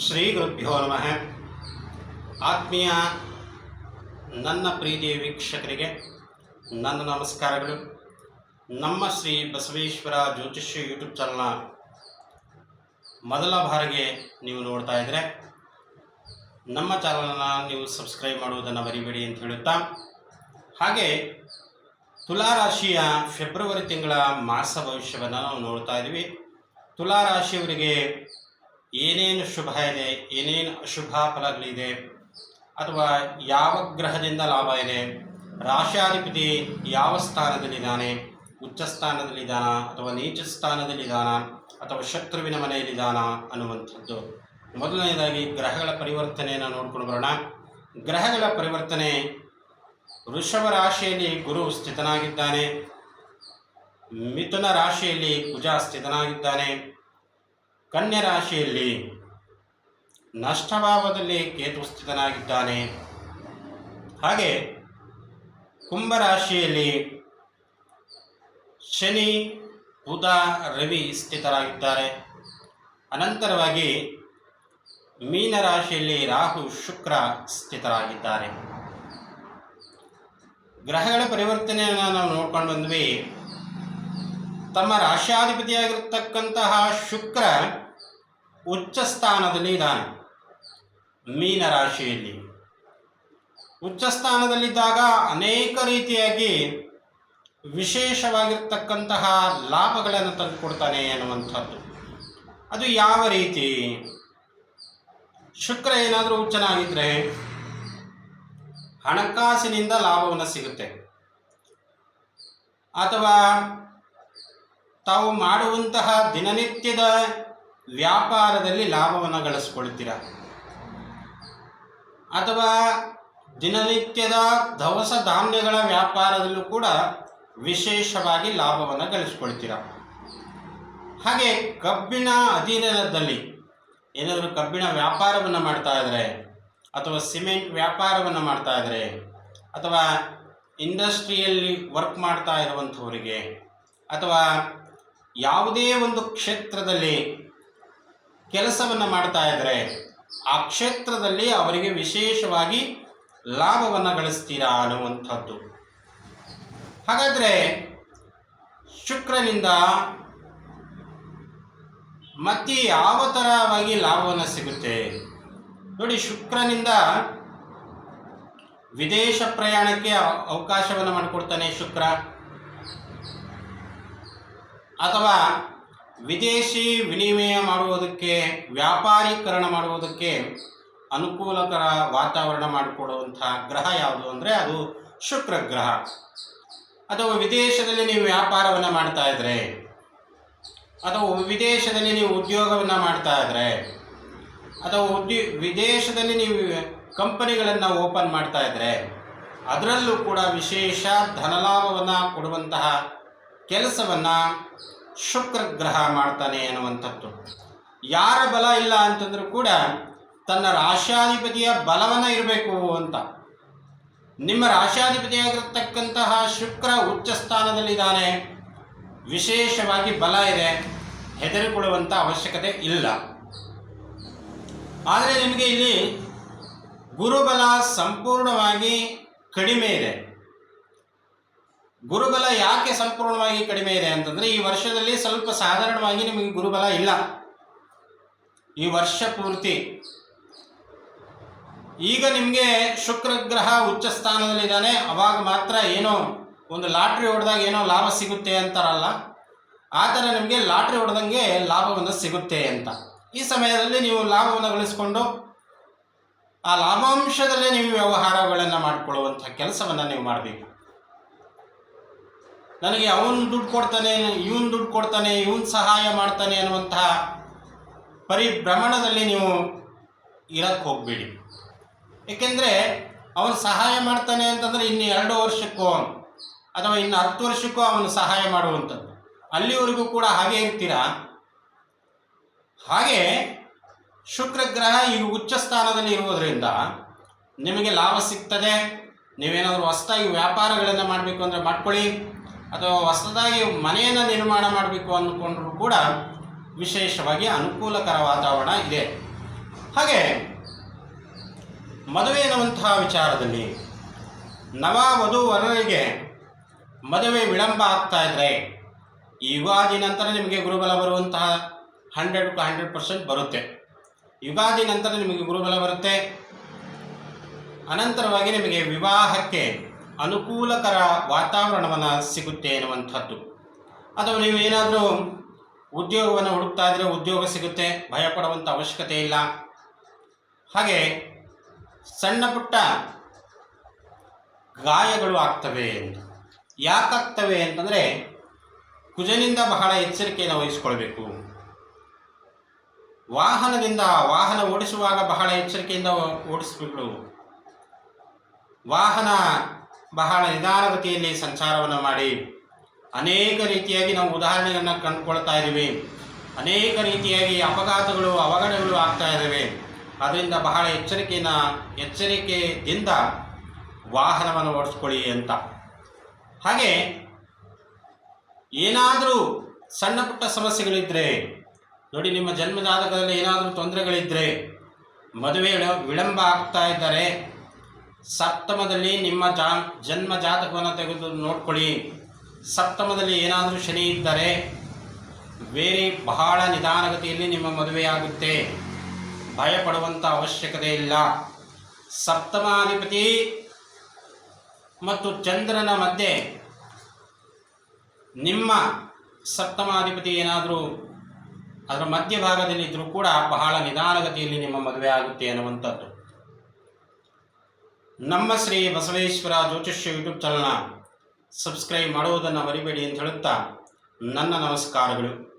ಶ್ರೀ ಗುರುಭ್ಯೋ ನಮಃ. ಆತ್ಮೀಯ ನನ್ನ ಪ್ರೀತಿಯ ವೀಕ್ಷಕರಿಗೆ ನನ್ನ ನಮಸ್ಕಾರಗಳು. ನಮ್ಮ ಶ್ರೀ ಬಸವೇಶ್ವರ ಜ್ಯೋತಿಷ್ಯ ಯೂಟ್ಯೂಬ್ ಚಾನಲ್ನ ಮೊದಲ ಬಾರಿಗೆ ನೀವು ನೋಡ್ತಾ ಇದ್ದರೆ ನಮ್ಮ ಚಾನಲನ್ನು ನೀವು ಸಬ್ಸ್ಕ್ರೈಬ್ ಮಾಡುವುದನ್ನು ಮರಿಬೇಡಿ ಅಂತ ಹೇಳುತ್ತಾ, ಹಾಗೆ ತುಲಾರಾಶಿಯ ಫೆಬ್ರವರಿ ತಿಂಗಳ ಮಾಸ ಭವಿಷ್ಯವನ್ನು ನಾವು ನೋಡ್ತಾ ಇದ್ದೀವಿ ತುಲಾರಾಶಿಯವರಿಗೆ ಏನೇನು ಶುಭ ಇದೆ, ಏನೇನು ಅಶುಭ ಫಲಗಳಿದೆ, ಅಥವಾ ಯಾವ ಗ್ರಹದಿಂದ ಲಾಭ ಇದೆ ರಾಶಾಧಿಪತಿ ಯಾವ ಸ್ಥಾನದಲ್ಲಿದ್ದಾನೆ, ಉಚ್ಚ ಸ್ಥಾನದಲ್ಲಿದ್ದಾನ, ಅಥವಾ ನೀಚ ಸ್ಥಾನದಲ್ಲಿದ್ದಾನ, ಅಥವಾ ಶತ್ರುವಿನ ಮನೆಯಲ್ಲಿದ್ದಾನ ಅನ್ನುವಂಥದ್ದು. ಮೊದಲನೇದಾಗಿ ಗ್ರಹಗಳ ಪರಿವರ್ತನೆಯನ್ನು ನೋಡ್ಕೊಂಡು ಬರೋಣ. ಗ್ರಹಗಳ ಪರಿವರ್ತನೆ, ವೃಷಭ ರಾಶಿಯಲ್ಲಿ ಗುರು ಸ್ಥಿತನಾಗಿದ್ದಾನೆ, ಮಿಥುನ ರಾಶಿಯಲ್ಲಿ ಕುಜ ಸ್ಥಿತನಾಗಿದ್ದಾನೆ ಕನ್ಯಾ ರಾಶಿಯಲ್ಲಿ ನಷ್ಟಭಾವದಲ್ಲಿ ಕೇತು ಸ್ಥಿತನಾಗಿದ್ದಾನೆ ಹಾಗೆ ಕುಂಭರಾಶಿಯಲ್ಲಿ ಶನಿ, ಬುಧ, ರವಿ ಸ್ಥಿತರಾಗಿದ್ದಾರೆ. ಅನಂತರವಾಗಿ ಮೀನರಾಶಿಯಲ್ಲಿ ರಾಹು, ಶುಕ್ರ ಸ್ಥಿತರಾಗಿದ್ದಾರೆ. ಗ್ರಹಗಳ ಪರಿವರ್ತನೆಯನ್ನು ನಾವು ನೋಡ್ಕೊಂಡು ಬಂದ್ವಿ. ತಮ್ಮ ರಾಶ್ಯಾಧಿಪತಿಯಾಗಿರ್ತಕ್ಕಂತಹ ಶುಕ್ರ ಉಚ್ಚ ಸ್ಥಾನದಲ್ಲಿ ಇದ್ದಾನೆ. ಮೀನ ರಾಶಿಯಲ್ಲಿ. ಉಚ್ಚ ಸ್ಥಾನದಲ್ಲಿದ್ದಾಗ ಅನೇಕ ರೀತಿಯಾಗಿ ವಿಶೇಷವಾಗಿರ್ತಕ್ಕಂತಹ ಲಾಭಗಳನ್ನು ತಂದುಕೊಡ್ತಾನೆ ಅನ್ನುವಂಥದ್ದು. ಅದು ಯಾವ ರೀತಿ? ಶುಕ್ರ ಏನಾದರೂ ಉಚ್ಚನಾಗಿದ್ದರೆ ಹಣಕಾಸಿನಿಂದ ಲಾಭವನ್ನು ಸಿಗುತ್ತೆ. ಅಥವಾ ತಾವು ಮಾಡುವಂತಹ ದಿನನಿತ್ಯದ ವ್ಯಾಪಾರದಲ್ಲಿ ಲಾಭವನ್ನು ಗಳಿಸ್ಕೊಳ್ತೀರ? ಅಥವಾ ದಿನನಿತ್ಯದ ದವಸ ಧಾನ್ಯಗಳ ವ್ಯಾಪಾರದಲ್ಲೂ ಕೂಡ ವಿಶೇಷವಾಗಿ ಲಾಭವನ್ನು ಗಳಿಸ್ಕೊಳ್ತೀರ? ಹಾಗೆ ಕಬ್ಬಿನ ಅಧೀನದಲ್ಲಿ ಏನಾದರೂ ಕಬ್ಬಿಣ ವ್ಯಾಪಾರವನ್ನು ಮಾಡ್ತಾ ಇದ್ದರೆ ಅಥವಾ ಸಿಮೆಂಟ್ ವ್ಯಾಪಾರವನ್ನು ಮಾಡ್ತಾ ಇದ್ದರೆ ಅಥವಾ ಇಂಡಸ್ಟ್ರಿಯಲ್ಲಿ ವರ್ಕ್ ಮಾಡ್ತಾ ಇರುವಂಥವರಿಗೆ, ಅಥವಾ ಯಾವುದೇ ಒಂದು ಕ್ಷೇತ್ರದಲ್ಲಿ ಕೆಲಸವನ್ನು ಮಾಡ್ತಾ ಇದ್ದರೆ ಆ ಕ್ಷೇತ್ರದಲ್ಲಿ ಅವರಿಗೆ ವಿಶೇಷವಾಗಿ ಲಾಭವನ್ನು ಗಳಿಸ್ತೀರಾ ಅನ್ನುವಂಥದ್ದು. ಹಾಗಾದರೆ ಶುಕ್ರನಿಂದ ಮತ್ತೆ ಯಾವ ಥರವಾಗಿ ಲಾಭವನ್ನು ಸಿಗುತ್ತೆ? ನೋಡಿ, ಶುಕ್ರನಿಂದ ವಿದೇಶ ಪ್ರಯಾಣಕ್ಕೆ ಅವಕಾಶವನ್ನು ಮಾಡಿಕೊಡ್ತಾನೆ ಶುಕ್ರ. ಅಥವಾ ವಿದೇಶಿ ವಿನಿಮಯ ಮಾಡುವುದಕ್ಕೆ, ವ್ಯಾಪಾರೀಕರಣ ಮಾಡುವುದಕ್ಕೆ ಅನುಕೂಲಕರ ವಾತಾವರಣ ಮಾಡಿಕೊಡುವಂಥ ಗ್ರಹ ಯಾವುದು ಅಂದರೆ ಅದು ಶುಕ್ರ ಗ್ರಹ. ಅಥವಾ ವಿದೇಶದಲ್ಲಿ ನೀವು ವ್ಯಾಪಾರವನ್ನು ಮಾಡ್ತಾ ಇದ್ರೆ, ಅಥವಾ ವಿದೇಶದಲ್ಲಿ ನೀವು ಉದ್ಯೋಗವನ್ನು ಮಾಡ್ತಾ ಇದ್ದರೆ ಅಥವಾ ಉದ್ಯ, ವಿದೇಶದಲ್ಲಿ ನೀವು ಕಂಪನಿಗಳನ್ನು ಓಪನ್ ಮಾಡ್ತಾ ಇದ್ದರೆ ಅದರಲ್ಲೂ ಕೂಡ ವಿಶೇಷ ಧನಲಾಭವನ್ನು ಕೊಡುವಂತಹ ಕೆಲಸವನ್ನು ಶುಕ್ರ ಗ್ರಹ ಮಾಡ್ತಾನೆ ಅನ್ನುವಂಥದ್ದು ಯಾರ ಬಲ ಇಲ್ಲ ಅಂತಂದ್ರೂ ಕೂಡ ತನ್ನ ರಾಶಾಧಿಪತಿಯ ಬಲವನ್ನು ಇರಬೇಕು ಅಂತ. ನಿಮ್ಮ ರಾಶಾಧಿಪತಿಯಾಗಿರ್ತಕ್ಕಂತಹ ಶುಕ್ರ ಉಚ್ಚ ಸ್ಥಾನದಲ್ಲಿದ್ದಾನೆ. ವಿಶೇಷವಾಗಿ ಬಲ ಇದೆ. ಹೆದರಿಕೊಳ್ಳುವಂಥ ಅವಶ್ಯಕತೆ ಇಲ್ಲ. ಆದರೆ ನಿಮಗೆ ಇಲ್ಲಿ ಗುರುಬಲ ಸಂಪೂರ್ಣವಾಗಿ ಕಡಿಮೆ ಇದೆ. ಗುರುಬಲ ಯಾಕೆ ಸಂಪೂರ್ಣವಾಗಿ ಕಡಿಮೆ ಇದೆ ಅಂತಂದರೆ ಈ ವರ್ಷದಲ್ಲಿ ಸ್ವಲ್ಪ ಸಾಧಾರಣವಾಗಿ ನಿಮಗೆ ಗುರುಬಲ ಇಲ್ಲ. ಈ ವರ್ಷ ಪೂರ್ತಿ. ಈಗ ನಿಮಗೆ ಶುಕ್ರ ಗ್ರಹ ಉಚ್ಚ ಸ್ಥಾನದಲ್ಲಿದ್ದಾನೆ, ಅವಾಗ ಮಾತ್ರ ಏನೋ ಒಂದು ಲಾಟ್ರಿ ಹೊಡೆದಾಗ ಏನೋ ಲಾಭ ಸಿಗುತ್ತೆ ಅಂತಾರಲ್ಲ, ಆ ಥರ ನಿಮಗೆ ಲಾಟ್ರಿ ಹೊಡೆದಂಗೆ ಲಾಭವನ್ನು ಸಿಗುತ್ತೆ ಅಂತ. ಈ ಸಮಯದಲ್ಲಿ ನೀವು ಲಾಭವನ್ನು ಗಳಿಸ್ಕೊಂಡು ಆ ಲಾಭಾಂಶದಲ್ಲೇ ನೀವು ವ್ಯವಹಾರಗಳನ್ನು ಮಾಡಿಕೊಳ್ಳುವಂಥ ಕೆಲಸವನ್ನು ನೀವು ಮಾಡಬೇಕು. ನನಗೆ ಅವನು ದುಡ್ಡು ಕೊಡ್ತಾನೆ, ಇವನು ದುಡ್ಡು ಕೊಡ್ತಾನೆ, ಇವನು ಸಹಾಯ ಮಾಡ್ತಾನೆ ಅನ್ನುವಂತಹ ಪರಿಭ್ರಮಣದಲ್ಲಿ ನೀವು ಇರಕ್ಕೆ ಹೋಗಬೇಡಿ. ಏಕೆಂದರೆ ಅವನು ಸಹಾಯ ಮಾಡ್ತಾನೆ ಅಂತಂದರೆ ಇನ್ನು ಎರಡು ವರ್ಷಕ್ಕೋ ಅಥವಾ ಇನ್ನು ಹತ್ತು ವರ್ಷಕ್ಕೂ ಅವನು ಸಹಾಯ ಮಾಡುವಂಥದ್ದು. ಅಲ್ಲಿವರೆಗೂ ಕೂಡ ಹಾಗೆ ಇರ್ತೀರಾ? ಹಾಗೆ ಶುಕ್ರ ಗ್ರಹ ಈಗ ಉಚ್ಚ ಸ್ಥಾನದಲ್ಲಿ ಇರುವುದರಿಂದ ನಿಮಗೆ ಲಾಭ ಸಿಗ್ತದೆ. ನೀವೇನಾದರೂ ಹೊಸದಾಗಿ ವ್ಯಾಪಾರಗಳನ್ನು ಮಾಡಬೇಕು ಅಂದರೆ ಮಾಡ್ಕೊಳ್ಳಿ. ಅಥವಾ ಹೊಸದಾಗಿ ಮನೆಯನ್ನು ನಿರ್ಮಾಣ ಮಾಡಬೇಕು ಅಂದ್ಕೊಂಡ್ರೂ ಕೂಡ ವಿಶೇಷವಾಗಿ ಅನುಕೂಲಕರ ವಾತಾವರಣ ಇದೆ. ಹಾಗೆ ಮದುವೆ ಎನ್ನುವಂತಹ ವಿಚಾರದಲ್ಲಿ ನವ ವಧು ವರರಿಗೆ ಮದುವೆ ವಿಳಂಬ ಆಗ್ತಾ ಇದ್ರೆ ಈ ಯುಗಾದಿ ನಂತರ ನಿಮಗೆ ಗುರುಬಲ ಬರುವಂತಹ ಹಂಡ್ರೆಡ್ ಟು ಹಂಡ್ರೆಡ್ ಪರ್ಸೆಂಟ್ ಬರುತ್ತೆ. ಯುಗಾದಿ ನಂತರ ನಿಮಗೆ ಗುರುಬಲ ಬರುತ್ತೆ. ಅನಂತರವಾಗಿ ನಿಮಗೆ ವಿವಾಹಕ್ಕೆ ಅನುಕೂಲಕರ ವಾತಾವರಣವನ್ನು ಸಿಗುತ್ತೆ ಎನ್ನುವಂಥದ್ದು. ಅಥವಾ ನೀವು ಏನಾದರೂ ಉದ್ಯೋಗವನ್ನು ಹುಡುಕ್ತಾ ಇದ್ರೆ ಉದ್ಯೋಗ ಸಿಗುತ್ತೆ ಭಯಪಡುವಂಥ ಅವಶ್ಯಕತೆ ಇಲ್ಲ. ಹಾಗೆ ಸಣ್ಣ ಪುಟ್ಟ ಗಾಯಗಳು ಆಗ್ತವೆ ಅಂತ ಯಾಕಾಗ್ತವೆ ಅಂತಂದರೆ ಕುಜನಿಂದ ಬಹಳ ಎಚ್ಚರಿಕೆಯನ್ನು ವಹಿಸ್ಕೊಳ್ಬೇಕು. ವಾಹನದಿಂದ ವಾಹನ ಓಡಿಸುವಾಗ ಬಹಳ ಎಚ್ಚರಿಕೆಯಿಂದ ಓಡಿಸಬೇಕು. ವಾಹನ ಬಹಳ ನಿಧಾನಗತಿಯಲ್ಲಿ ಸಂಚಾರವನ್ನು ಮಾಡಿ. ಅನೇಕ ರೀತಿಯಾಗಿ ನಾವು ಉದಾಹರಣೆಗಳನ್ನು ಕಂಡುಕೊಳ್ತಾ ಇದ್ದೀವಿ. ಅನೇಕ ರೀತಿಯಾಗಿ ಅಪಘಾತಗಳು, ಅವಘಡಗಳು ಆಗ್ತಾ ಇದ್ದಾವೆ. ಅದರಿಂದ ಬಹಳ ಎಚ್ಚರಿಕೆಯನ್ನು ಎಚ್ಚರಿಕೆಯಿಂದ ವಾಹನವನ್ನು ಓಡಿಸ್ಕೊಳ್ಳಿ ಅಂತ. ಹಾಗೆ ಏನಾದರೂ ಸಣ್ಣ ಪುಟ್ಟ ಸಮಸ್ಯೆಗಳಿದ್ದರೆ ನೋಡಿ ನಿಮ್ಮ ಜನ್ಮ ಜಾತಕದಲ್ಲಿ ಏನಾದರೂ ತೊಂದರೆಗಳಿದ್ದರೆ ಮದುವೆ ವಿಳ- ವಿಳಂಬ ಆಗ್ತಾ ಇದ್ದರೆ ಸಪ್ತಮದಲ್ಲಿ ನಿಮ್ಮ ಜಾ, ಜನ್ಮ ಜಾತಕವನ್ನು ತೆಗೆದು ನೋಡ್ಕೊಳ್ಳಿ. ಸಪ್ತಮದಲ್ಲಿ ಏನಾದರೂ ಶನಿ ಇದ್ದರೆ ಬೇರೆ ಬಹಳ ನಿಧಾನಗತಿಯಲ್ಲಿ ನಿಮ್ಮ ಮದುವೆಯಾಗುತ್ತೆ. ಭಯಪಡುವಂಥ ಅವಶ್ಯಕತೆ ಇಲ್ಲ. ಸಪ್ತಮಾಧಿಪತಿ ಮತ್ತು ಚಂದ್ರನ ಮಧ್ಯೆ ನಿಮ್ಮ ಸಪ್ತಮಾಧಿಪತಿ ಏನಾದರೂ ಅದರ ಮಧ್ಯಭಾಗದಲ್ಲಿದ್ದರೂ ಕೂಡ ಬಹಳ ನಿಧಾನಗತಿಯಲ್ಲಿ ನಿಮ್ಮ ಮದುವೆ ಆಗುತ್ತೆ ಅನ್ನುವಂಥದ್ದು. ನಮ್ಮ ಶ್ರೀ ಬಸವೇಶ್ವರ ಜ್ಯೋತಿಷ್ಯ ಯೂಟ್ಯೂಬ್ ಚಾನಲ್ನ ಸಬ್ಸ್ಕ್ರೈಬ್ ಮಾಡುವುದನ್ನು ಮರಿಬೇಡಿ ಅಂತ ಹೇಳುತ್ತಾ ನನ್ನ ನಮಸ್ಕಾರಗಳು.